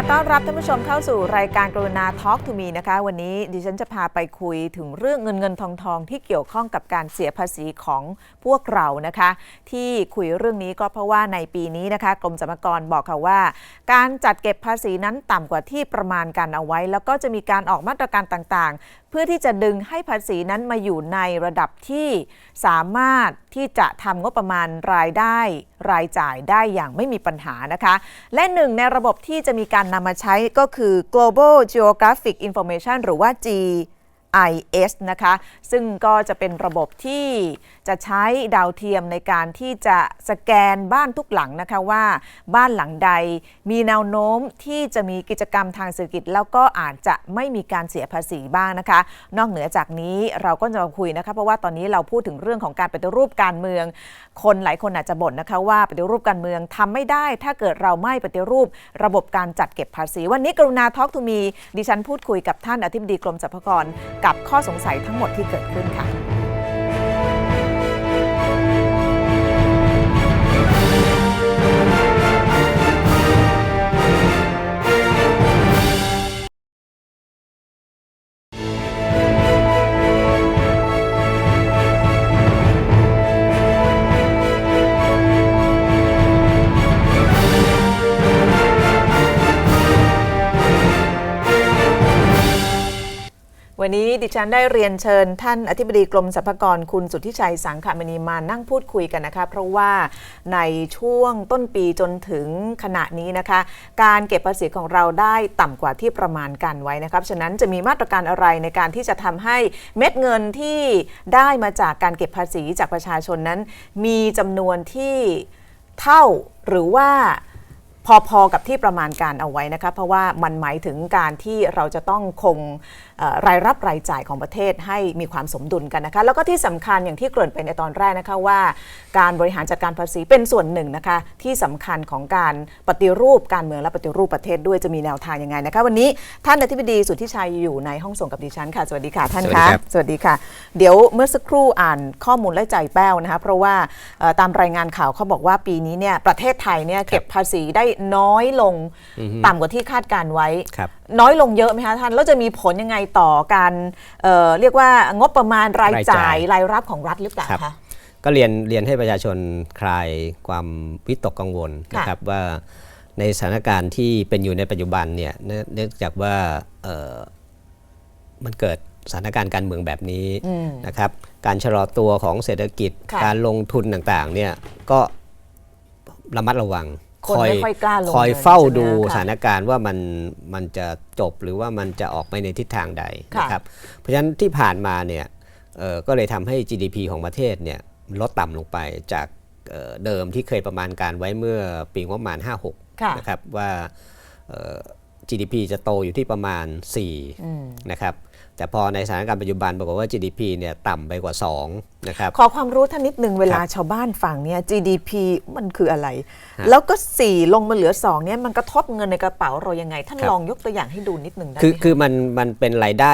ต้อนรับท่านผู้ชมเข้าสู่รายการกรุณาทอล์กทูมีนะคะ วันนี้ดิฉันจะพาไปคุยถึงเรื่องเงินเงินทองทองที่เกี่ยวข้องกับการเสียภาษีของพวกเรานะคะ ที่คุยเรื่องนี้ก็เพราะว่าในปีนี้นะคะกรมสรรพากรบอกค่ะว่า การจัดเก็บภาษีนั้นต่ำกว่าที่ประมาณกันเอาไว้ แล้วก็จะมีการออกมาตรการต่างๆเพื่อที่จะดึงให้ภาษีนั้นมาอยู่ในระดับที่สามารถที่จะทำงบประมาณรายได้ รายจ่ายได้อย่างไม่มีปัญหานะคะ และหนึ่งในระบบที่จะมีการนำมาใช้ก็คือ global geographic information หรือว่า G IS นะคะ ซึ่งก็จะเป็นระบบที่จะใช้ดาวเทียมในการที่จะสแกนบ้านทุกหลังนะคะว่า บ้านหลังใดมีแนวโน้มที่จะมีกิจกรรมทางเศรษฐกิจ แล้วก็อาจจะไม่มีการเสียภาษีบ้างนะคะ นอกเหนือจากนี้เราก็จะมาคุยนะคะ เพราะว่าตอนนี้เราพูดถึงเรื่องของการปฏิรูปการเมือง คนหลายคนอาจจะบ่นนะคะว่าปฏิรูปการเมืองทำไม่ได้ ถ้าเกิดเราไม่ปฏิรูประบบการจัดเก็บภาษี วันนี้กรุณาทอล์กทูมีดิฉันพูดคุยกับท่านอธิบดีกรมสรรพากรกับข้อสงสัยทั้งหมดที่เกิดขึ้นค่ะ ฉันได้เรียนเชิญท่านอธิบดีกรมสรรพากรคุณสุทธิชัยสังขมณีมานั่งพูดคุยกันนะคะ เพราะว่าในช่วงต้นปีจนถึงขณะนี้นะคะ การเก็บภาษีของเราได้ต่ำกว่าที่ประมาณกันไว้นะครับฉะนั้นจะมีมาตรการอะไรในการที่จะทำให้เม็ดเงินที่ได้มาจากการเก็บภาษีจากประชาชนนั้น มีจำนวนที่เท่าหรือว่า พอๆกับที่ประมาณการเอาไว้นะคะเพราะว่ามันหมายถึงการที่เราจะต้องคงเอ่อรายรับรายจ่ายของประเทศให้มีความสมดุลกันนะคะแล้วก็ที่สำคัญอย่างที่เกริ่นไปในตอนแรกนะคะว่า การบริหารจัดการภาษีเป็นส่วนหนึ่งนะคะที่สำคัญของการปฏิรูปการเมืองและปฏิรูปประเทศด้วยจะมีแนวทางยังไงนะคะวันนี้ท่านอธิบดีสุทธิชัยอยู่ในห้องส่งกับดิฉันค่ะสวัสดีค่ะท่านสวัสดีคะครับสวัสดีค่ะ เดี๋ยวเมื่อสักครู่อ่านข้อมูลและใจแป้วนะคะเพราะว่าเอ่อตามรายงานข่าวเขาบอกว่าปีนี้เนี่ยประเทศไทยเนี่ยเก็บภาษีได้น้อยลงต่ำกว่าที่คาดการไว้ครับน้อยลงเยอะไหมคะท่านแล้วจะมีผลยังไงต่อการเอ่อเรียกว่างบประมาณรายจ่ายรายรับของรัฐหรือเปล่าครับคะก็เรียนเรียนให้ประชาชนคลายความวิตกกังวลค่ะนะครับว่าในสถานการณ์ที่เป็นอยู่ในปัจจุบันเนี่ยเนื่องเนื่องจากว่าเอ่อมันเกิดสถานการณ์การเมืองแบบนี้นะครับการชะลอตัวของเศรษฐกิจค่ะการลงทุนต่างๆเนี่ยก็ระมัดระวัง คนไม่ค่อยกล้าลงคอยเงินเฝ้าใช่ไหมดูคะสถานการณ์ว่ามันมันจะจบหรือว่ามันจะออกไปในทิศทางใดค่ะนะครับเพราะฉะนั้นที่ผ่านมาเนี่ยเอ่อก็เลยทำให้ GDP ของประเทศเนี่ยลดต่ำลงไปจากเอ่อเดิมที่เคยประมาณการไว้เมื่อปีงบประมาณค่ะ56 นะครับว่าเอ่อ GDP จะโตอยู่ที่ประมาณ 4 นะครับ แต่พอในสถานการณ์ปัจจุบันปรากฏว่า GDP เนี่ยต่ำไปกว่า 2 นะครับ ขอความรู้ท่านนิดนึงเวลาครับชาวบ้านฟังเนี่ย GDP มันคืออะไรฮะแล้วก็ 4 ลงมาเหลือ 2 เนี่ยมันกระทบเงินในกระเป๋าเรายังไง ท่านครับลองยกตัวอย่างให้ดูนิดนึงได้ไหคือมะคือมันมันเป็นรายได้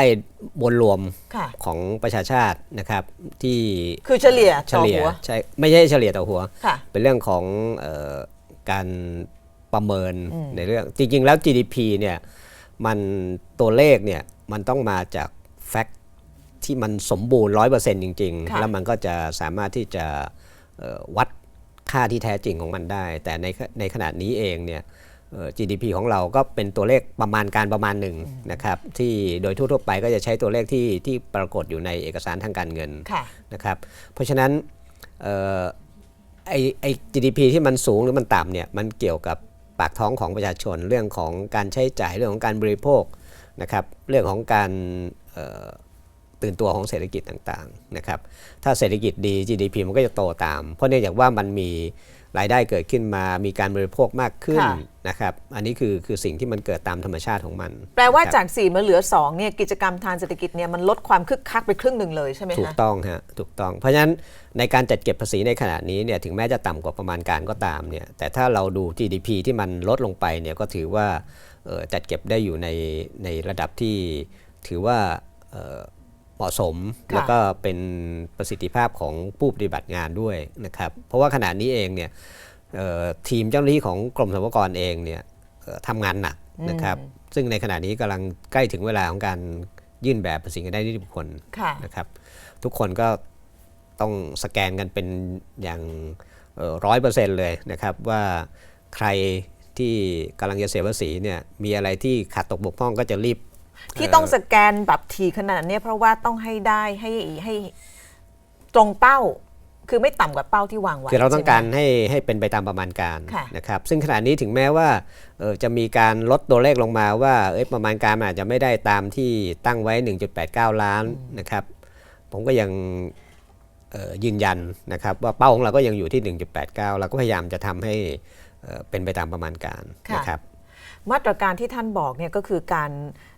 บนรวมค่ะของประชาชาตินะครับที่คือเฉลี่ยเฉต่อลี่ยหัวใช่ไม่ใช่เฉลี่ยต่อหัวค่ะเป็นเรื่องของเออการประเมินในเรื่องจริง ๆ แล้ว GDP เนี่ยมันตัวเลขเนี่ย มันต้องมาจากแฟกต์ที่มันสมบูรณ์100%จริงค่ะๆแล้วมันก็จะสามารถที่จะเอ่อวัดค่าที่แท้จริงของมันได้ แต่ในขในขณะนี้เองเนี่ยเอ่อ GDP ของเราก็เป็นตัวเลขประมาณการประมาณหนึ่งนะครับที่โดยทั่วๆไปก็จะใช้ตัวเลขที่ที่ปรากฏอยู่ในเอกสารทางการเงิน ค่ะ นะครับเพราะฉะนั้นเอ่อไอไอ GDP ที่มันสูงหรือมันต่ำเนี่ยมันเกี่ยวกับปากท้องของประชาชนเรื่องของการใช้จ่ายเรื่องของการบริโภค นะครับเรื่องของการเอ่อตื่นตัวของเศรษฐกิจต่างๆนะครับถ้าเศรษฐกิจดี GDP มันก็จะโตตาม เพราะเนื่องจากว่ามันมีรายได้เกิดขึ้นมา มีการบริโภคมากขึ้นค่ะนะครับ อันนี้คือคือสิ่งที่มันเกิดตามธรรมชาติของมัน แปลว่านะครับจาก 4 มาเหลือ2เนี่ยกิจกรรมทางเศรษฐกิจเนี่ยมันลดความคึกคักไปครึ่งหนึ่งเลยใช่ไหมถูกคะต้องฮะ ถูกต้อง เพราะฉะนั้นในการจัดเก็บภาษีในขณะนี้เนี่ยถึงแม้จะต่ำกว่าประมาณการก็ตามเนี่ย แต่ถ้าเราดู GDP ที่มันลดลงไปเนี่ยก็ถือว่าเอ่อ จัดเก็บได้อยู่ในในระดับที่ถือว่าเอ่อเหมาะสมค่ะแล้วก็เป็นประสิทธิภาพของผู้ปฏิบัติงานด้วยนะครับ เพราะว่าขณะนี้เองเนี่ยเอ่อทีมเจ้าหน้าที่ของกรมสรรพากรเองเนี่ยเอ่อทำงานหนักนะครับซึ่งในขณะนี้กำลังใกล้ถึงเวลาของการยื่นแบบภาษีเงินได้นิติบุคคลค่ะนะครับทุกคนก็ต้องสแกนกันเป็นอย่างร้อยเปอร์เซ็นต์เลยนะครับว่าใคร ที่กำลังจะเสียภาษีเนี่ยมีอะไรที่ขาดตกบกพร่องก็จะรีบ ที่ต้องสแกนแบบทีขนาดเนี้ยเพราะว่าต้องให้ได้ให้ให้ตรงเป้าคือไม่ต่ำกว่าเป้าที่วางไว้คือเราต้องใช่ไหมการให้ให้เป็นไปตามประมาณการค่ะนะครับซึ่งขณะนี้ถึงแม้ว่าเอ่อจะมีการลดตัวเลขลงมาว่าเอ้ยประมาณการมันอาจจะไม่ได้ตามที่ตั้งไว้ 1.89 ล้านนะครับ ผมก็ยังเอ่อยืนยันนะครับว่าเป้าของเราก็ยังอยู่ที่ 1.89 เราก็พยายามจะทำให้ เอ่อเป็นไปตามประมาณการค่ะนะครับมาตรการที่ท่านบอกเนี่ยก็คือการ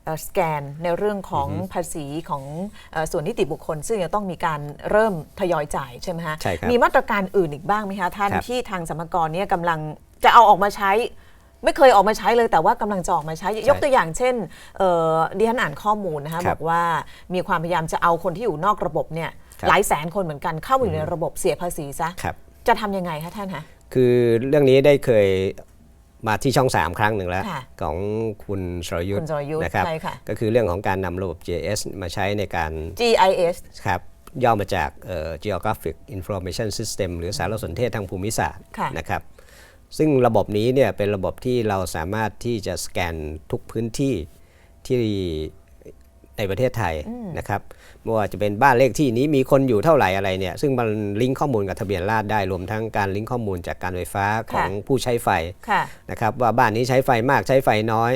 เอ่อสแกนในเรื่องของภาษีของเอ่อส่วนนิติบุคคล ซึ่งจะต้องมีการเริ่มทยอยจ่ายใช่ไหมฮะใช่ครับมีมาตรการอื่นอีกบ้างไหมคะท่านครับที่ทางสมกรเนี่ยกำลังจะเอาออกมาใช้ ไม่เคยออกมาใช้เลยแต่ว่ากำลังจะออกมาใช้ ยกตัวอย่างเช่นเอ่อดิฉันอ่านข้อมูลนะคะครับบอกว่ามีความพยายามจะเอาคนที่อยู่นอกระบบเนี่ยครับหลายแสนคนเหมือนกันเข้ามาอยู่ในระบบเสียภาษีซะครับจะทำยังไงคะท่านคะ คือเรื่องนี้ได้เคยมาที่ช่อง 3 ครั้งหนึ่งแล้ว ค่ะของคุณสรยุทคุธ์ณสรยุทธ์นะครับ ใช่ค่ะ ก็คือเรื่องของการนำระบบ JS มาใช้ในการ GIS ครับย่อมาจากเอ่อ Geographic Information System หรือสารสนเทศทางภูมิศาสตร์ค่ะ นะครับ ซึ่งระบบนี้เนี่ยเป็นระบบที่เราสามารถที่จะสแกนทุกพื้นที่ที่ ในประเทศไทยนะครับไม่ว่าจะเป็นบ้านเลขที่นี้มีคนอยู่เท่าไหร่อะไรเนี่ยซึ่งมันลิงก์ข้อมูลกับทะเบียนราษฎร์ได้รวมทั้งการลิงก์ข้อมูลจากการไฟฟ้าของผู้ใช้ไฟค่ะนะครับว่าบ้านนี้ใช้ไฟมากใช้ไฟน้อย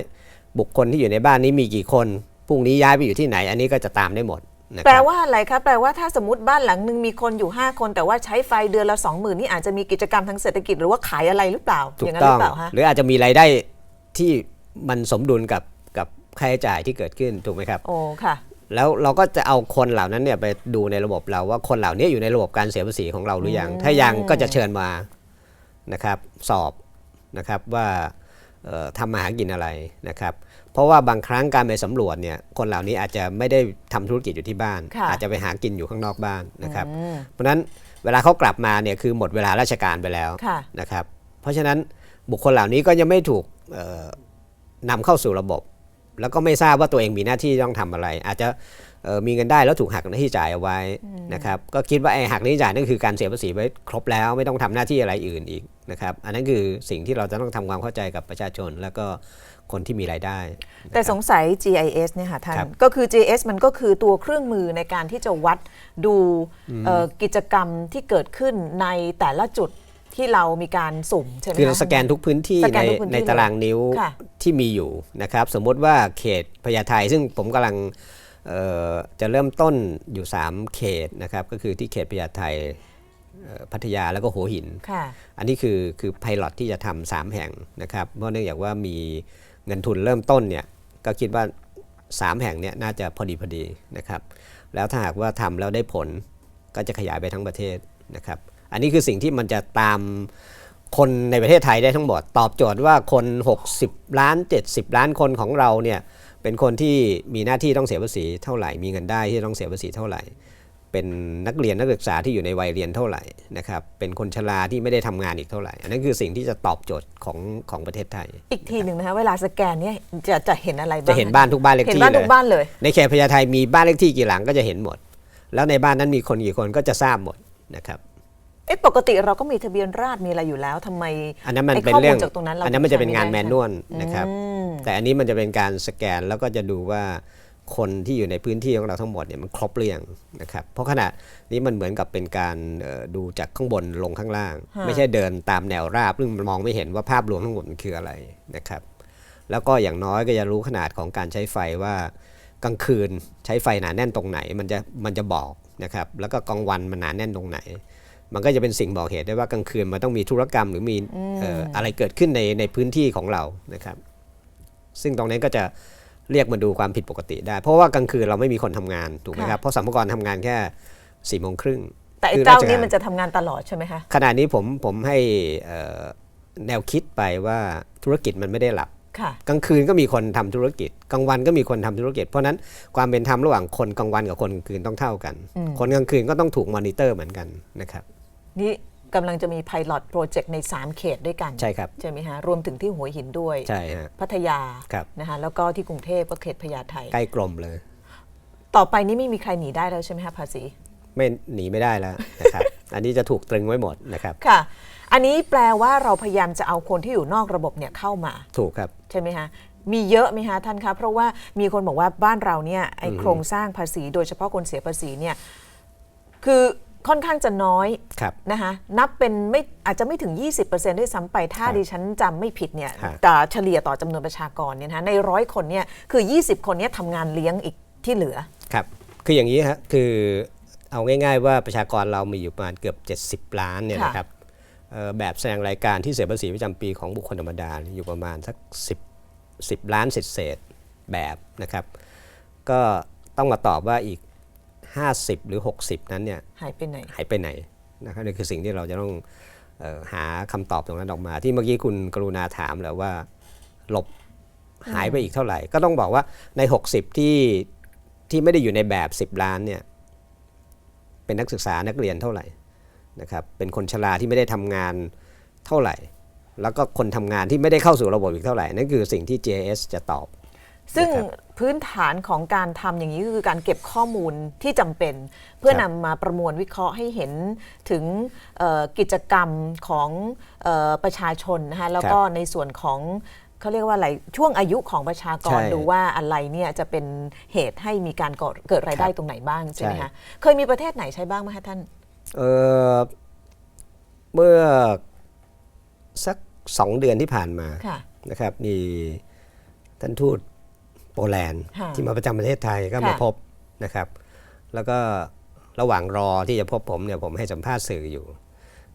บุคคลที่อยู่ในบ้านนี้มีกี่คนพรุ่งนี้ย้ายไปอยู่ที่ไหน อันนี้ก็จะตามได้หมดนะคแปลรับว่าอะไรคะแปลว่าถ้าสมมติบ้านหลังหนึ่งมีคนอยู่ 5 คน แต่ว่าใช้ไฟเดือนละ 20,000 นี่อาจจะมีกิจกรรมทางเศรษฐกิจหรือว่าขายอะไรหรือเปล่าถูอกย่างนั้นต้หอรืงอเปล่าฮะหรืออาจจะมีรายได้ที่มันสมดุลกับกับ ค่าใช้จ่ายที่เกิดขึ้นถูกไหมครับ โอ้ค่ะ แล้วเราก็จะเอาคนเหล่านั้นเนี่ยไปดูในระบบเราว่าคนเหล่านี้อยู่ในระบบการเสียภาษีของเราหรือยัง ถ้ายังก็จะเชิญมานะครับสอบนะครับว่าเอ่อทำมาหากินอะไรนะครับเพราะว่าบางครั้งการไปสำรวจเนี่ยคนเหล่านี้อาจจะไม่ได้ทำธุรกิจอยู่ที่บ้านค่ะอาจจะไปหากินอยู่ข้างนอกบ้านนะครับ เพราะฉะนั้นเวลาเขากลับมาเนี่ยคือหมดเวลาราชการไปแล้วค่ะนะครับ เพราะฉะนั้นบุคคลเหล่านี้ก็ยังไม่ถูกเอ่อนำเข้าสู่ระบบ แล้วก็ไม่ทราบว่าตัวเองมีหน้าที่ต้องทำอะไร อาจจะเอ่อมีเงินได้แล้วถูกหักหน้าที่จ่ายเอาไว้นะครับก็คิดว่าไอ้หักหน้าที่จ่ายนั่นคือการเสียภาษีไว้ครบแล้วไม่ต้องทำหน้าที่อะไรอื่นอีกนะครับอันนั้นคือสิ่งที่เราจะต้องทำความเข้าใจกับประชาชน แล้วก็คนที่มีรายได้ แต่สงสัย GIS เนี่ยค่ะท่านครับก็คือ GIS มันก็คือตัวเครื่องมือในการที่จะวัดดูเอ่อกิจกรรมที่เกิดขึ้นในแต่ละจุด ที่เรามีการสุ่มใช่ไหมคือเราคะสแกนทุกพื้นที่สแกในนทุกพื้นที่ในตารางนิ้วค่ะที่มีอยู่นะครับ สมมติว่าเขตพญาไทซึ่งผมกำลังเอ่อจะเริ่มต้นอยู่ 3 เขตนะครับก็คือที่เขตพญาไทเอ่อพัทยาแล้วก็หัวหินค่ะอันนี้คือคือไพลอตที่จะทำสามแห่งนะครับ เพราะเนื่องจากว่ามีเงินทุนเริ่มต้นเนี่ยก็คิดว่า 3 แห่งเนี่ยน่าจะพอดีพอดีนะครับ แล้วถ้าหากว่าทำแล้วได้ผลก็จะขยายไปทั้งประเทศนะครับ อันนี้คือสิ่งที่มันจะตามคนในประเทศไทยได้ทั้งหมด ตอบโจทย์ว่าคน 60 ล้าน 70 ล้านคนของเราเนี่ยเป็นคนที่มีหน้าที่ต้องเสียภาษีเท่าไหร่ มีเงินได้ที่ต้องเสียภาษีเท่าไหร่ เป็นนักเรียนนักศึกษาที่อยู่ในวัยเรียนเท่าไหร่นะครับ เป็นคนชราที่ไม่ได้ทำงานอีกเท่าไหร่ อันนั้นคือสิ่งที่จะตอบโจทย์ของของประเทศไทย อีกทีหนึ่งนะคะเวลาสแกนเนี่ยจะจะเห็นอะไรบ้าง จะเห็นบ้านทุกบ้านเลขเห็นที่บ้านเลทุยกบ้านเลย ในเขตพญาไทมีบ้านเลขที่กี่หลังก็จะเห็นหมด แล้วในบ้านนั้นมีคนกี่คนก็จะทราบหมดนะครับ เอ๊ะปกติเราก็มีทะเบียนราษฎร์มีอะไรอยู่แล้วทำไมอันนั้นมันไอ้เป็นข้อมูลเรื่องจากตรงนั้นเราอันนั้นมันจะเป็นงานใช้แมไม่นได้นวลนะครับแต่อันนี้มันจะเป็นการสแกนแล้วก็จะดูว่าคนที่อยู่ในพื้นที่ของเราทั้งหมดเนี่ยมันครบหรือยังนะครับเพราะขณะนี้มันเหมือนกับเป็นการเอ่อดูจากข้างบนลงข้างล่างฮะไม่ใช่เดินตามแนวราบซึ่งมันมองไม่เห็นว่าภาพรวมทั้งหมดมันคืออะไรนะครับ แล้วก็อย่างน้อยก็จะรู้ขนาดของการใช้ไฟว่ากลางคืนใช้ไฟหนาแน่นตรงไหน มันจะมันจะบอกนะครับแล้วก็กลางวันมันหนาแน่นตรงไหน มันก็จะเป็นสิ่งบอกเหตุได้ว่ากลางคืนมันต้องมีธุรกรรมหรือมีเอ่ออะไรเกิดขึ้นในในพื้นที่ของเรานะครับ ซึ่งตรงนี้ก็จะเรียกมาดูความผิดปกติได้ เพราะว่ากลางคืนเราไม่มีคนทำงานถูกไหมครับเพราะสัมภาระทำงานแค่สี่โมงครึ่งแต่ไอ้คือเจ้าราชนี้การมันจะทำงานตลอดใช่ไหมคะขณะนี้ผมผมให้เอ่อแนวคิดไปว่าธุรกิจมันไม่ได้หลับค่ะกลางคืนก็มีคนทำธุรกิจ กลางวันก็มีคนทำธุรกิจ เพราะฉะนั้นความเป็นธรรมระหว่างคนกลางวันกับคนกลางคืนต้องเท่ากัน คนกลางคืนก็ต้องถูกมอนิเตอร์เหมือนกันนะครับ นี่กำลังจะมี Pilot Project ใน 3 เขตด้วยกัน ใช่ครับ ใช่ไหมฮะ รวมถึงที่หัวหินด้วย ใช่ฮะ พัทยา ครับ นะคะแล้วก็ที่กรุงเทพก็เขตพญาไทใกล้กลมเลย ต่อไปนี้ไม่มีใครหนีได้แล้วใช่ไหมฮะภาษี ไม่หนีไม่ได้แล้วนะครับ อันนี้จะถูกตรึงไว้หมดนะครับ ค่ะ อันนี้แปลว่าเราพยายามจะเอาคนที่อยู่นอกระบบเนี่ยเข้ามา ถูกครับ ใช่ไหมคะมีเยอะไหมคะท่านคะ เพราะว่ามีคนบอกว่าบ้านเราเนี่ยไอโครงสร้างภาษี โดยเฉพาะคนเสียภาษีเนี่ย คือ ค่อนข้างจะน้อยครับนะคะนับเป็นไม่อาจจะไม่ถึง 20%ด้วยซ้ำไปถ้าครับดิฉันจำไม่ผิดเนี่ยฮะแต่เฉลี่ยต่อจำนวนประชากรเนี่ยนะคะในร้อยคนเนี่ยคือ 20 คนเนี่ยทำงานเลี้ยงอีกที่เหลือครับคืออย่างนี้ฮะคือเอาง่าย ๆ ว่าประชากรเรามีอยู่ประมาณเกือบ 70 ล้านเนี่ยค่ะนะครับเอ่อแบบแสดงรายการที่เสียภาษีประจำปีของบุคคลธรรมดาอยู่ประมาณสัก 10 10 ล้านเศษๆแบบนะครับ ก็ต้องมาตอบว่าอีก 50 หรือ 60 นั้นเนี่ยหายไปไหนหายไปไหนนะครับนี่คือสิ่งที่เราจะต้องเออหาคำตอบตรงนั้นออกมา ที่เมื่อกี้คุณกรุณาถามแหล้วว่าหลบหายไปอีกเท่าไหร่ ก็ต้องบอกว่าใน 60 ที่ที่ไม่ได้อยู่ในแบบ 10 ล้านเนี่ยเป็นนักศึกษานักเรียนเท่าไหร่นะครับเป็นคนชราที่ไม่ได้ทำงานเท่าไหร่ แล้วก็คนทำงานที่ไม่ได้เข้าสู่ระบบอีกเท่าไหร่นั่นคือสิ่งที่ JS จะตอบ ซึ่งนะครับพื้นฐานของการทำอย่างนี้ก็คือการเก็บข้อมูลที่จำเป็น เพื่อครันำบมาประมวลวิเคราะห์ให้เห็นถึงเอ่อกิจกรรมของเออประชาชนนะคะแล้วก็ในส่วนของเขาเรียกว่าอะไรช่วงอายุของประชากรใช่ดูว่าอะไรเนี่ยจะเป็นเหตุให้มีการก่อเกิดรายได้ครับตรงไหนบ้างใช่ไหมใช่คะเคยมีประเทศไหนใช้บ้างไหมคะท่านเออเมื่อสักสองเดือนที่ผ่านมาค่ะนะครับมีท่านทูต โปแลนด์ค่ะที่มาประจำประเทศไทยก็มาค่ะ พบนะครับ แล้วก็ระหว่างรอที่จะพบผมเนี่ยผมให้สัมภาษณ์สื่ออยู่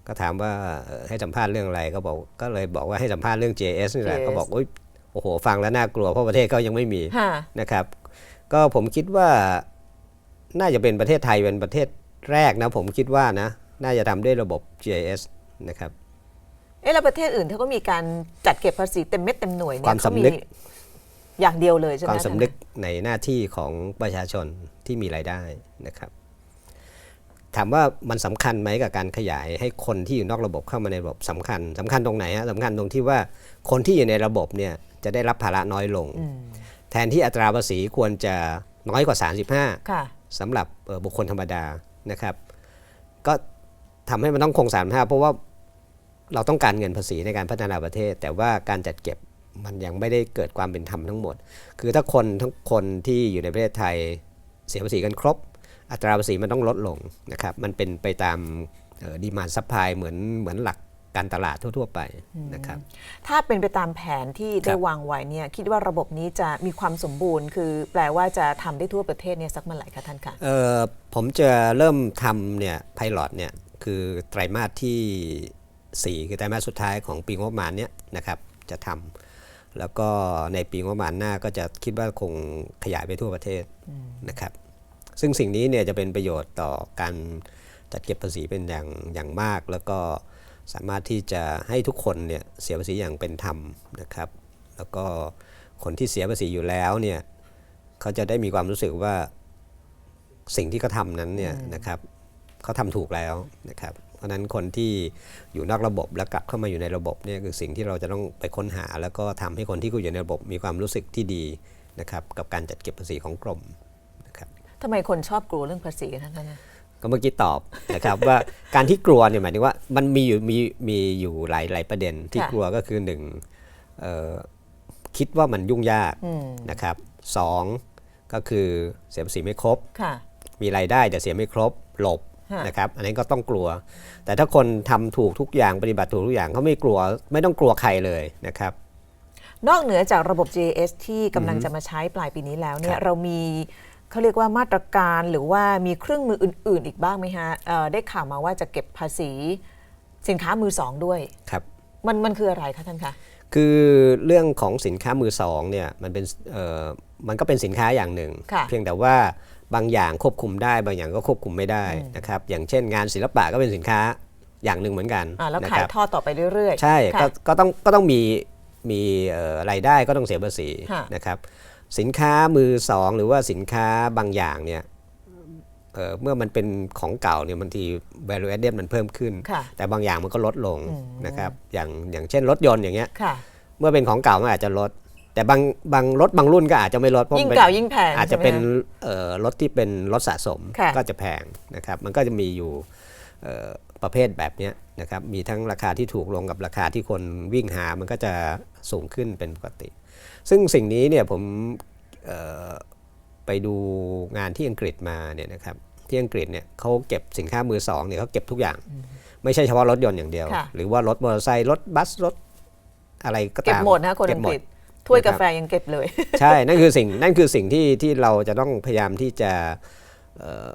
ก็ถามว่าเอ่อให้สัมภาษณ์เรื่องอะไรก็บอกก็เลยบอกว่าให้สัมภาษณ์เรื่อง JS นี่แหละ JS ก็บอกอุ๊ยโอ้โห ฟังแล้วน่ากลัวเพราะประเทศเขายังไม่มีค่ะ นะครับ ก็ผมคิดว่าน่าจะเป็นประเทศไทยเป็นประเทศแรกนะผมคิดว่านะน่าจะทำด้วยระบบ GIS นะครับ เอ๊ะแล้วประเทศอื่นเขาก็มีการจัดเก็บภาษีเต็มเม็ดเต็มหน่วยเนี่ควายมเขาสำนึก อย่างเดียวเลยใช่ไหคมวามคะสำนึกในหน้าที่ของประชาชนที่มีรายได้นะครับ ถามว่ามันสำคัญไหมกับการขยายให้คนที่อยู่นอกระบบเข้ามาในระบบสำคัญสำคัญตรงไหนฮะสำคัญตรงที่ว่าคนที่อยู่ในระบบเนี่ยจะได้รับภาระน้อยลงอืมแทนที่อัตราภาษีควรจะน้อยกว่า 35ค่ะสำหรับเอ่อบุคคลธรรมดานะครับ ก็ทำให้มันต้องคงสามห้าเพราะว่าเราต้องการเงินภาษีในการพัฒนาประเทศ แต่ว่าการจัดเก็บ มันยังไม่ได้เกิดความเป็นธรรมทั้งหมด คือถ้าคนทั้งคนที่อยู่ในประเทศไทยเสียภาษีกันครบ อัตราภาษีมันต้องลดลงนะครับ มันเป็นไปตามดีมานซัพพลายเหมือนเหมือนหลักการตลาดทั่ว ๆ ไปนะครับ ถ้าเป็นไปตามแผนที่ได้ครับวางไว้เนี่ยคิดว่าระบบนี้จะมีความสมบูรณ์ คือแปลว่าจะทำได้ทั่วประเทศเนี่ยสักเมื่อไหร่คะท่านคะเอ่อผมจะเริ่มทำเนี่ยไพลอตเนี่ยคือไตรมาสที่ 4 คือไตรมาสสุดท้ายของปีงบประมาณเนี้ยนะครับจะทำ แล้วก็ในปีงบประมาณหน้าก็จะคิดว่าคงขยายไปทั่วประเทศนะครับ ซึ่งสิ่งนี้เนี่ยจะเป็นประโยชน์ต่อการจัดเก็บภาษีเป็นอย่างอย่างมาก แล้วก็สามารถที่จะให้ทุกคนเนี่ยเสียภาษีอย่างเป็นธรรมนะครับ แล้วก็คนที่เสียภาษีอยู่แล้วเนี่ยเขาจะได้มีความรู้สึกว่าสิ่งที่เขาทำนั้นเนี่ยนะครับเขาทำถูกแล้วนะครับ เพราะฉะนั้นคนที่อยู่นอกระบบแล้วกลับเข้ามาอยู่ในระบบเนี่ยคือสิ่งที่เราจะต้องไปค้นหา แล้วก็ทำให้คนที่อยู่ในระบบมีความรู้สึกที่ดีนะครับกับการจัดเก็บภาษีของกรมนะครับทำไมคนชอบกลัวเรื่องภาษีกันท่านนะก็เมื่อกี้ตอบนะครับว่าการที่กลัวเนี่ยหมายถึงว่ามันมีอยู่มีมีอยู่หลายหลายประเด็นที่กลัวก็คือหนึ่งเอ่อคิดว่ามันยุ่งยากอืมนะครับสองก็คือเสียภาษีไม่ครบค่ะมีรายได้แต่เสียไม่ครบหลบฮะ นะครับอันนี้ก็ต้องกลัว แต่ถ้าคนทำถูกทุกอย่างปฏิบัติถูกทุกอย่างเขาไม่กลัวไม่ต้องกลัวใครเลยนะครับนอกเหนือจากระบบ GS ที่กำลังจะมาใช้ปลายปีนี้แล้วเนี่คยรับเรามีเขาเรียกว่ามาตรการหรือว่ามีเครื่องมืออื่น ๆ อีกบ้างไหมฮะเอ่อได้ข่าวมาว่าจะเก็บภาษีสินค้ามือสองด้วยครับมันมันคืออะไรคะท่านคะคือเรื่องของสินค้ามือสองเนี่ยมันเป็นเอ่อมันก็เป็นสินค้าอย่างหนึ่งค่ะเพียงแต่ว่า บางอย่างควบคุมได้บางอย่างก็ควบคุมไม่ได้นะครับอย่างเช่นงานศิลปะก็เป็นสินค้าอย่างหนึ่งเหมือนกันอ่าแล้วนะขายครับทอดต่อไปเรื่อยๆ ใช่ค่ะก็ก็ต้องก็ต้องมีมีเอ่อรายได้ก็ต้องเสียภาษีค่ะนะครับสินค้ามือสองหรือว่าสินค้าบางอย่างเนี่ยเอ่อเมื่อมันเป็นของเก่าเนี่ยบางที value added มันเพิ่มขึ้นค่ะแต่บางอย่างมันก็ลดลงอืมนะครับอย่างอย่างเช่นรถยนต์อย่างเงี้ยค่ะเมื่อเป็นของเก่ามันอาจจะลด แต่บางบางรถบางรุ่นก็อาจจะไม่ลดเพราะยิ่งมันเก่ายิ่งแพงอาจจะเป็นใช่ไหมคเอ่อรถที่เป็นรถสะสมค่ะก็จะแพงนะครับมันก็จะมีอยู่เอ่อประเภทแบบเนี้ยนะครับมีทั้งราคาที่ถูกลงกับราคาที่คนวิ่งหามันก็จะสูงขึ้นเป็นปกติ ซึ่งสิ่งนี้เนี่ยผมเอ่อไปดูงานที่อังกฤษมาเนี่ยนะครับที่อังกฤษเนี่ยเขาเก็บสินค้ามือสองเนี่ยเขาเก็บทุกอย่าง ไม่ใช่เฉพาะรถยนต์อย่างเดียวค่ะหรือว่ารถมอเตอร์ไซค์รถบัสรถอะไรก็เก็บตามหมดนะคนเก็อับงหมกดฤษ ถ้วยนะครับกาแฟยังเก็บเลย ใช่นั่นคือสิ่งนั่นคือสิ่งที่ที่เราจะต้องพยายามที่จะเอ่อ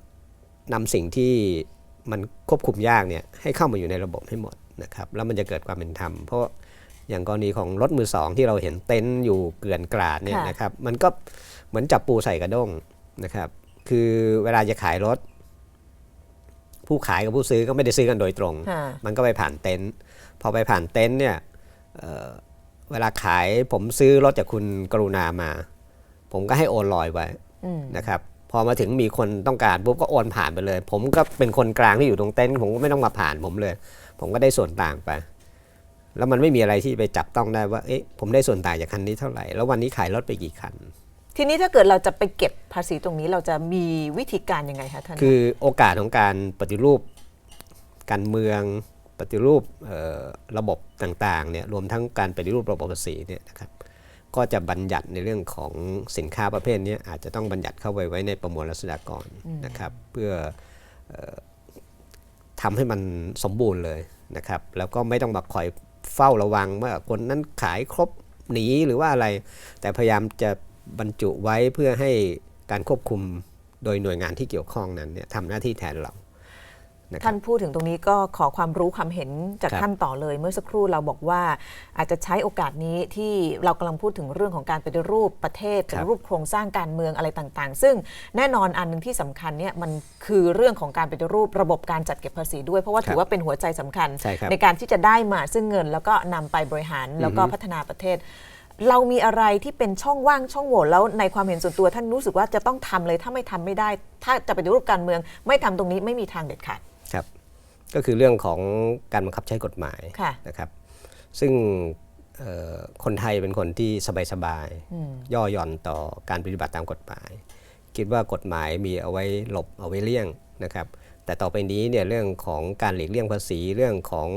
นำสิ่งที่มันควบคุมยากเนี่ยให้เข้ามาอยู่ในระบบให้หมดนะครับแล้วมันจะเกิดความเป็นธรรม เพราะอย่างกรณีของรถมือสองที่เราเห็นเต็นท์อยู่เกลื่อนกลาดเนี่ยค่ะนะครับมันก็เหมือนจับปูใส่กระด้งนะครับ คือเวลาจะขายรถ ผู้ขายกับผู้ซื้อก็ไม่ได้ซื้อกันโดยตรงค่ะมันก็ไปผ่านเต็นท์พอไปผ่านเต็นท์เนี่ย เอ่อเวลาขายผมซื้อรถจากคุณกรุณามา ผมก็ให้โอนลอยไว้อืมนะครับพอมาถึงมีคนต้องการปุ๊บก็โอนผ่านไปเลย ผมก็เป็นคนกลางที่อยู่ตรงเต็นท์ผมก็ไม่ต้องมาผ่านผมเลย ผมก็ได้ส่วนต่างไป แล้วมันไม่มีอะไรที่ไปจับต้องได้ว่าเอ๊ะผมได้ส่วนต่างจากคันนี้เท่าไหร่แล้ววันนี้ขายรถไปกี่คัน ทีนี้ถ้าเกิดเราจะไปเก็บภาษีตรงนี้เราจะมีวิธีการยังไงคะท่านคือโอกาสของการปฏิรูป การเมืองป ฏิรูปเอ่อระบบต่างๆเนี่ยรวมทั้งการปฏิรูประบบภาษีเนี่ยนะครับก็จะบัญญัติในเรื่องของสินค้าประเภทนี้อาจจะต้องบัญญัติเข้าไว้ไว้ในประมวลรัษฎากรนะครับ เพื่อเอ่อทำให้มันสมบูรณ์เลยนะครับ แล้วก็ไม่ต้องมาคอยเฝ้าระวังว่าคนนั้นขายครบหนีหรือว่าอะไร แต่พยายามจะบรรจุไว้เพื่อให้การควบคุมโดยหน่วยงานที่เกี่ยวข้องนั้นเนี่ยทำหน้าที่แทนเรานะครับ ท่านพูดถึงตรงนี้ก็ขอความรู้ความเห็นจากครับท่านต่อเลย เมื่อสักครู่เราบอกว่าอาจจะใช้โอกาสนี้ที่เรากำลังพูดถึงเรื่องของการปฏิรูปประเทศปฏิรูปโครงสร้างการเมืองอะไรต่างๆ ซึ่งแน่นอนอันหนึ่งที่สำคัญเนี่ยมันคือเรื่องของการปฏิรูประบบการจัดเก็บภาษีด้วย เพราะว่าครับถือว่าเป็นหัวใจสำคัญใช่ครับการที่จะได้มาซึ่งเงินแล้วก็นำไปบริหารแล้วก็พัฒนาประเทศเรามีอะไรที่เป็นช่องว่างช่องโหว่แล้วในความเห็นส่วนตัวท่านรู้สึกว่าจะต้องทำเลยถ้าไม่ทำไม่ได้ ถ้าจะปฏิรูปการเมือง ไม่ทำตรงนี้ไม่มีทางเด็ดขาดครับ ก็คือเรื่องของการบังคับใช้กฎหมายค่ะนะครับ ซึ่งเอ่อคนไทยเป็นคนที่สบายๆย่อหย่อนต่อการปฏิบัติตามกฎหมาย คิดว่ากฎหมายมีเอาไว้หลบเอาไว้เลี่ยงนะครับ แต่ต่อไปนี้เนี่ยเรื่องของการหลีกเลี่ยงภาษีเรื่องของ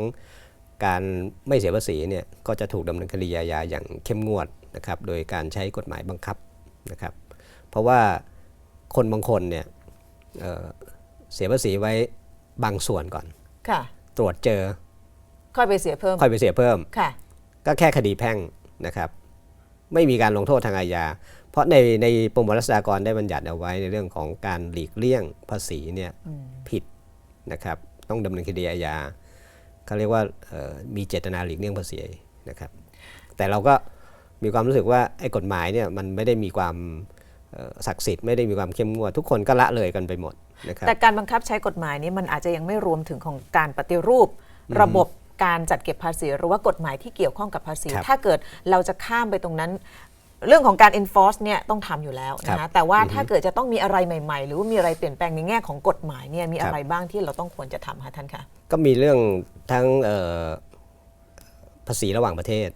การไม่เสียภาษีเนี่ยก็จะถูกดำเนินคดีอาญาอย่างเข้มงวดนะครับ โดยการใช้กฎหมายบังคับนะครับ เพราะว่าคนบางคนเนี่ยเอ่อเสียภาษีไว้บางส่วนก่อน ค่ะ ตรวจเจอ ค่อยไปเสียเพิ่ม ค่อยไปเสียเพิ่ม ค่ะ ก็แค่คดีแพ่งนะครับ ไม่มีการลงโทษทางอาญา เพราะในในประมวลรัษฎากรได้บัญญัติเอาไว้ในเรื่องของการหลีกเลี่ยงภาษีเนี่ยผิดนะครับ ต้องดำเนินคดีอาญาเขาเรียกว่าเอ่อมีเจตนาหลีกเลี่ยงภาษีนะครับ แต่เราก็มีความรู้สึกว่าไอ้กฎหมายเนี่ยมันไม่ได้มีความเอ่อ ศักดิ์สิทธิ์ไม่ได้มีความเข้มงวด ทุกคนก็ละเลยกันไปหมดนะครับแต่การบังคับใช้กฎหมายนี้มันอาจจะยังไม่รวมถึงของการปฏิรูป ระบบการจัดเก็บภาษีหรือว่ากฎหมายที่เกี่ยวข้องกับภาษีครับถ้าเกิดเราจะข้ามไปตรงนั้น เรื่องของการ enforce เนี่ยต้องทำอยู่แล้วนะครัคะบแต่ว่าถ้าเกิดจะต้องมีอะไรใหม่ๆ หรือว่ามีอะไรเปลี่ยนแปลงในแง่ของกฎหมายเนี่ยมีครับอะไรบ้างที่เราต้องควรจะทำคะท่านคะก็มีเรื่องทั้งเอ่อภาษีระหว่างประเทศ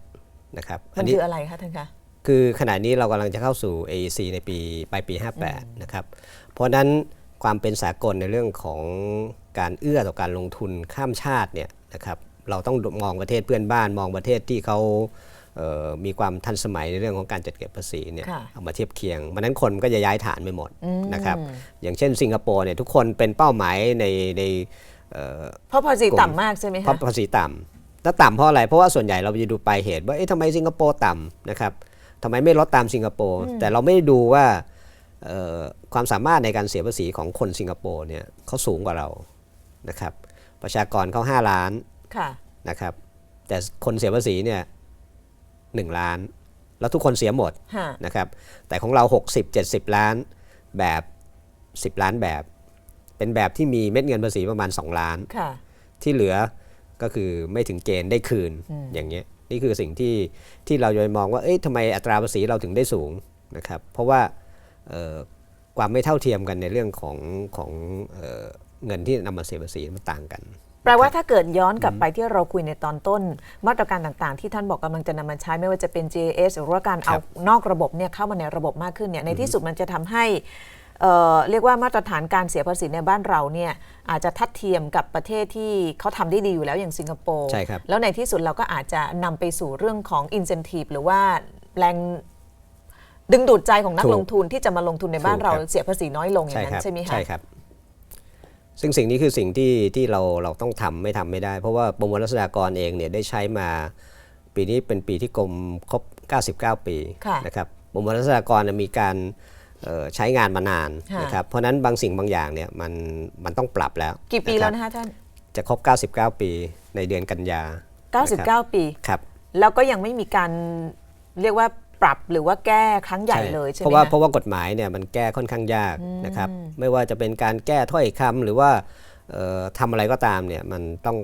นะครับมันคืออะไรคะท่านคะ คือขณะนี้เรากำลังจะเข้าสู่ AEC ในปีปลายปี 58 นะครับ เพราะฉะนั้นความเป็นสากลในเรื่องของการเอื้อต่อการลงทุนข้ามชาติเนี่ยนะครับเราต้องมองประเทศเพื่อนบ้านมองประเทศที่เขาเอ่อมีความทันสมัยในเรื่องของการจัดเก็บภาษีเนี่ยค่ะเอามาเทียบเคียงมันนั้นคนก็จะย้ายฐานไปหมดอืมนะครับอย่างเช่นสิงคโปร์เนี่ยทุกคนเป็นเป้าหมายในในเอ่อเพราะภาษีกลุ่มต่ำมากใช่ไหมเพราะคะภาษีต่ำถ้าต่ำเพราะอะไร เพราะว่าส่วนใหญ่เราจะดูปลายเหตุว่าเอ๊ะทำไมสิงคโปร์ต่ำนะครับ ทำไมไม่ลดตามสิงคโปร์แต่เราไม่ได้ดูว่าเอ่อความสามารถในการเสียภาษีของคนสิงคโปร์เนี่ยเขาสูงกว่าเรานะครับ ประชากรเขา5ล้านค่ะนะครับ แต่คนเสียภาษีเนี่ยหล้าน แล้วทุกคนเสียหมดฮะนะครับ แต่ของเรา 60 70 ล้านแบบ 10 ล้านแบบ เป็นแบบที่มีเม็ดเงินภาษีประมาณ 2 ล้านค่ะที่เหลือก็คือไม่ถึงเกณฑ์ได้คืนอย่างเงี้ย นี่คือสิ่งที่ที่เราจะมองว่าเอ๊ะทำไมอัตราภาษีเราถึงได้สูงนะครับเพราะว่าเอ่อความไม่เท่าเทียมกันในเรื่องของของเอ่อเงินที่นำมาเสียภาษีมันต่างกันแปลว่าถ้าเกิดย้อนกลับไปที่เราคุยในตอนต้น มาตรการต่างๆ ที่ท่านบอกกำลังจะนำมาใช้ไม่ว่าจะเป็น GS หรือว่าการเอาครับนอกระบบเนี่ยเข้ามาในระบบมากขึ้นเนี่ยในที่สุดมันจะทำให้ เอ่อเรียกว่ามาตรฐานการเสียภาษีในบ้านเราเนี่ยอาจจะทัดเทียมกับประเทศที่เขาทำได้ดีอยู่แล้วอย่างสิงคโปร์ใช่ครับแล้วในที่สุดเราก็อาจจะนำไปสู่เรื่องของ incentive หรือว่าแรงดึงดูดใจของนักถูกลงทุนที่จะมาลงทุนในบ้านถูกเราครับเสียภาษีน้อยลงอย่างใช่นั้ครันใช่ไหมคะใช่ครับซึ่งสิ่งนี้คือสิ่งที่ที่เราเราต้องทำไม่ทำไม่ได้ เพราะว่าประมวลรัษฎากรเองเนี่ยได้ใช้มา ปีนี้เป็นปีที่กรมครบ 99 ปีค่ะนะครับประมวลรัษฎากรเนี่ยมีการเอ่อ ใช้งานมานานค่ะนะครับเพราะฉะนั้นบางสิ่งบางอย่างเนี่ยมันมันต้องปรับแล้ว กี่ปีนะคแล้รับวนะคะท่าน จะครบ 99 ปีในเดือนกันยา 99 ปีครับแล้วก็ยังไม่มีการเรียกว่าปรับหรือว่าแก้ครั้งใหญ่เลยใช่ไหมเพราะว่าคะเพราะว่ากฎหมายเนี่ยมันแก้ค่อนข้างยากนะครับไม่ว่าจะเป็นการแก้ถ้อยคำหรือว่าเอ่อทำอะไรก็ตามเนี่ยมันต้อง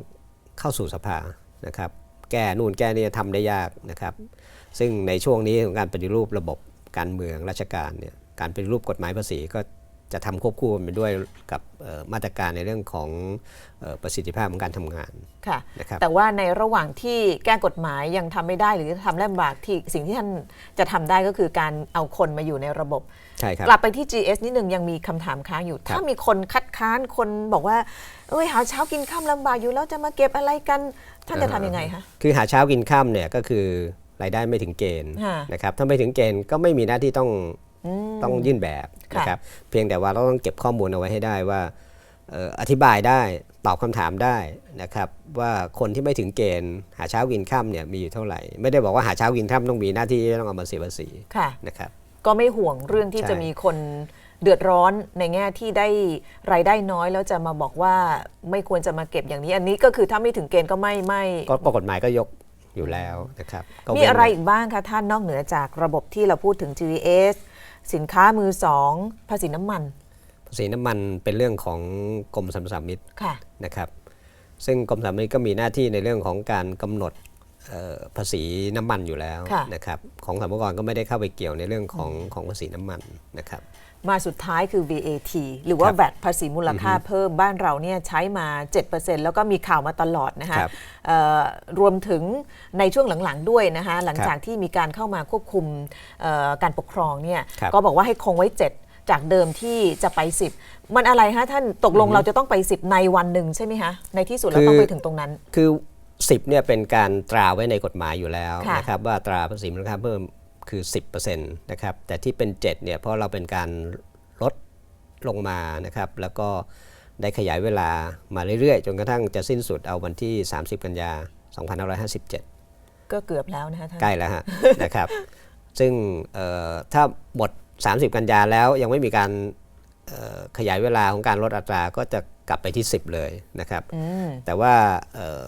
เข้าสู่สภานะครับแก้นู่นแก้นี่ทำได้ยากนะครับ ซึ่งในช่วงนี้ของการปฏิรูประบบการเมืองราชการเนี่ย การปฏิรูปกฎหมายภาษีก็จะทำควบคู่กันไปด้วยกับเอ่อมาตรการในเรื่องของเอ่อประสิทธิภาพของการทำงานค่ะนะครับแต่ว่าในระหว่างที่แก้กฎหมายยังทำไม่ได้หรือทำลำบากที่สิ่งที่ท่านจะทำได้ก็คือการเอาคนมาอยู่ในระบบใช่ครับกลับไปที่ GS นิดนึงยังมีคำถามค้างอยู่ ถ้ามีคนคัดค้านคนบอกว่าเอ้ยหาเช้ากินข้ามลำบากอยู่แล้วจะมาเก็บอะไรกันท่านจะทำยังไงคะคือหาเช้ากินข้ามเนี่ยก็คือรายได้ไม่ถึงเกณฑ์ค่ะนะครับถ้าไม่ถึงเกณฑ์ก็ไม่มีหน้าที่ต้อง ต้องยื่นแบบค่ะนะครับเพียงแต่ว่าเราต้องเก็บข้อมูลเอาไว้ให้ได้ว่าเอ่ออธิบายได้ตอบคำถามได้นะครับ ว่าคนที่ไม่ถึงเกณฑ์ หาเช้ากินข้ามเนี่ยมีอยู่เท่าไหร่ ไม่ได้บอกว่าหาเช้ากินข้ามต้องมีหน้าที่ต้องเอามาเสียภาษีค่ะนะครับ ก็ไม่ห่วงเรื่องที่ใช่จะมีคนเดือดร้อนในแง่ที่ได้รายได้น้อยแล้วจะมาบอกว่าไม่ควรจะมาเก็บอย่างนี้ อันนี้ก็คือถ้าไม่ถึงเกณฑ์ก็ไม่ไม่ก็ก็กฎหมายก็ยกอยู่แล้วนะครับก็มีเว้นอะไรอีกบ้างคะท่านนอกเหนือจากระบบที่เราพูดถึง GVS สินค้ามือสองภาษีน้ำมัน ภาษีน้ำมันเป็นเรื่องของกรมสรรพสามิตค่ะ นะครับ ซึ่งกรมสรรพสามิตก็มีหน้าที่ในเรื่องของการกำหนดเอ่อภาษีน้ำมันอยู่แล้วค่ะ นะครับ ของสรรพากรก็ไม่ได้เข้าไปเกี่ยวในเรื่องของของภาษีน้ำมันนะครับ มาสุดท้ายคือ VAT หรือว่าครับแบตภาษีมูลค่าเพิ่มบ้านเราเนี่ยใช้มา 7%แล้วก็มีข่าวมาตลอดนะคะครับเอ่อรวมถึงในช่วงหลังๆด้วยนะคะหลังครับจากที่มีการเข้ามาควบคุมเอ่อการปกครองเนี่ยครับ ก็บอกว่าให้คงไว้ 7 จากเดิมที่จะไป 10 มันอะไรฮะท่านตกลงเราจะต้องไป 10 ในวันหนึ่งใช่ไหมคะในที่สุดเราต้องไปถึงตรงนั้น คือ 10เนี่ยเป็นการตราไว้ในกฎหมายอยู่แล้วค่ะนะครับว่าตราภาษีมูลค่าเพิ่ม คือ 10%นะครับแต่ที่เป็น7เนี่ยเพราะเราเป็นการลดลงมานะครับแล้วก็ได้ขยายเวลามาเรื่อยๆ จนกระทั่งจะสิ้นสุดเอาวันที่ 30 กันยา 2557 ก็เกือบแล้วนะคะท่านใกล้แล้วฮะนะครับ ซึ่งเอ่อถ้าหมด30 กันยาแล้วยังไม่มีการเอ่อขยายเวลาของการลดอัตราก็จะกลับไปที่ 10 เลยนะครับอืมแต่ว่าเอ่อ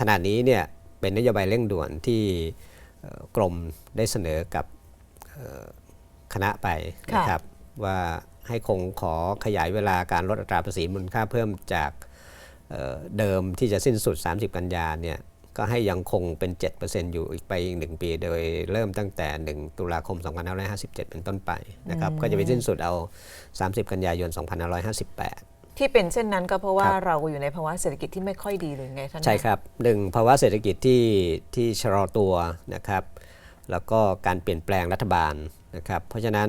ขณะนี้เนี่ยเป็นนโยบายเร่งด่วนที่เอ่อ กรมได้เสนอกับเอ่อคณะไปนะครับว่าให้คงขอขยายเวลาการลดอัตราภาษีมูลค่าเพิ่มจากเอ่อเดิมที่จะสิ้นสุด 30 กันยาเนี่ยก็ให้ยังคงเป็น 7%อยู่อีกไปอีกหนึ่งปี โดยเริ่มตั้งแต่ 1 ตุลาคม 2557 เป็นต้นไปนะครับก็จะไปสิ้นสุดเอา 30 กันยายน 2558 ที่เป็นเช่นนั้นก็เพราะว่าครับเราอยู่ในภาวะเศรษฐกิจที่ไม่ค่อยดีหรือไงท่านใช่ครับหนึ่งภาวะเศรษฐกิจที่ที่ชะลอตัวนะครับ แล้วก็การเปลี่ยนแปลงรัฐบาลนะครับ เพราะฉะนั้น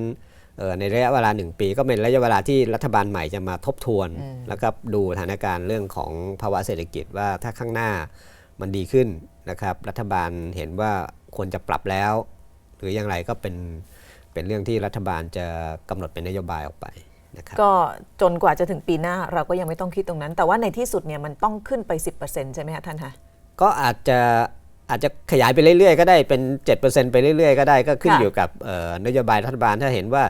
เอ่อในระยะเวลาหนึ่งปีก็เป็นระยะเวลาที่รัฐบาลใหม่จะมาทบทวน แล้วก็ดูสถานการณ์เรื่องของภาวะเศรษฐกิจว่าถ้าข้างหน้ามันดีขึ้นนะครับ รัฐบาลเห็นว่าควรจะปรับแล้ว หรืออย่างไรก็เป็นเป็นเรื่องที่รัฐบาลจะกำหนดเป็นนโยบายออกไป นะครับก็จนกว่าจะถึงปีหน้าเราก็ยังไม่ต้องคิดตรงนั้น แต่ว่าในที่สุดเนี่ยมันต้องขึ้นไป 10%ใช่ไหมคะท่านคะก็อาจจะอาจจะขยายไปเรื่อยๆ ก็ได้เป็น 7%ไปเรื่อยๆ ก็ได้ก็ขึ้นค่ะอยู่กับเอ่อนโยบายรัฐบาลถ้าเห็นว่า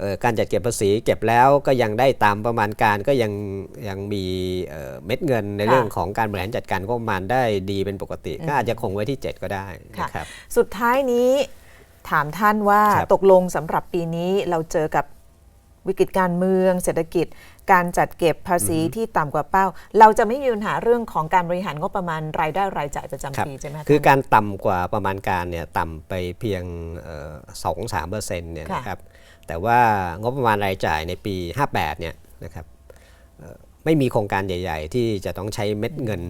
เอ่อการจัดเก็บภาษีเก็บแล้วก็ยังได้ตามประมาณการก็ยังยังมีเอ่อเม็ดเงินในเรื่องของการบริหารจัดการงบประมาณได้ดีเป็นปกติ ก็อาจจะคงไว้ที่ 7 ก็ได้ค่ะนะครับสุดท้ายนี้ถามท่านว่าครับตกลงสำหรับปีนี้เราเจอกับ วิกฤตการเมือง เศรษฐกิจ การจัดเก็บภาษีที่ต่ำกว่าเป้า เราจะไม่มีปัญหาเรื่องของการบริหารงบประมาณรายได้รายจ่ายประครับจำปีใช่ไหมะคือท่านการต่ำกว่าประมาณการเนี่ยต่ำไปเพียงสองสามเปอร์เซ็นต์เนี่ยค่ะนะครับแต่ว่างบประมาณรายจ่ายในปี 58เนี่ยนะครับเอ่อ ไม่มีโครงการใหญ่ ๆ ที่จะต้องใช้เม็ดเงิน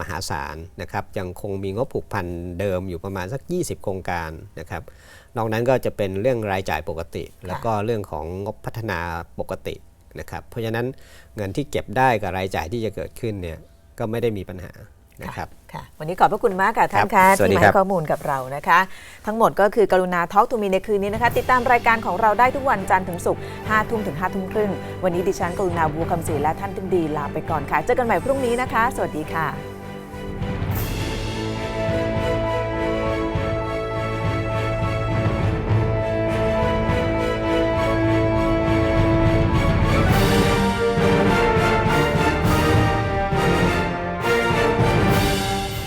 มหาศาลนะครับยังคงมีงบผูกพันเดิมอยู่ประมาณสัก 20 โครงการนะครับนอกนั้นก็จะเป็นเรื่องรายจ่ายปกติ แล้วก็เรื่องของงบพัฒนาปกตินะครับเพราะฉะนั้นเงินที่เก็บได้กับรายจ่ายที่จะเกิดขึ้นเนี่ยก็ไม่ได้มีปัญหา นะครับค่ะวันนี้ขอบพระคุณมากค่ะท่านครัคะบสวัสที่ดีมาครัให้บข้อมูลกับเรานะคะ ทั้งหมดก็คือกรุณาทอล์กทูมีในคืนนี้นะคะ ติดตามรายการของเราได้ทุกวันจันทร์ถึงศุกร์5ทุ่มถึง5ทุ่มครึ่งวันนี้ดิฉันกรุณาบูคำศรีและท่านทิมดีลาไปก่อนค่ะเจอกันใหม่พรุ่งนี้นะคะ สวัสดีค่ะ